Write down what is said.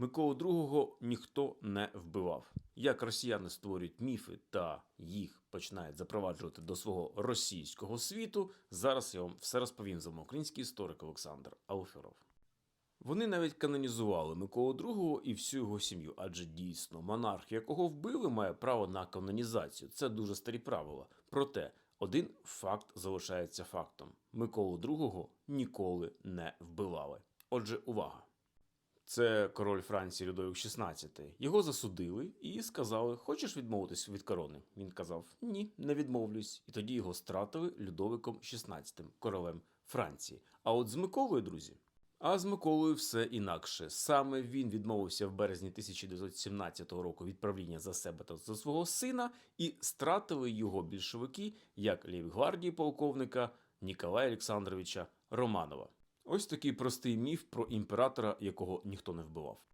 Миколу II ніхто не вбивав. Як росіяни створюють міфи та їх починають запроваджувати до свого російського світу, зараз я вам все розповім за український історик Олександр Алферов. Вони навіть канонізували Миколу II і всю його сім'ю, адже дійсно монарх, якого вбили, має право на канонізацію. Це дуже старі правила. Проте один факт залишається фактом: Миколу II ніколи не вбивали. Отже, увага! Це король Франції Людовик XVI. Його засудили і сказали: Хочеш відмовитись від корони? Він казав: Ні, не відмовлюсь. І тоді його стратили Людовиком XVI, королем Франції. А от з Миколою, друзі. А з Миколою все інакше. Саме він відмовився в березні 1917 року від правління за себе та за свого сина, і стратили його більшовики як лейбгвардії полковника Ніколая Олександровича Романова. Ось такий простий міф про імператора, якого ніхто не вбивав.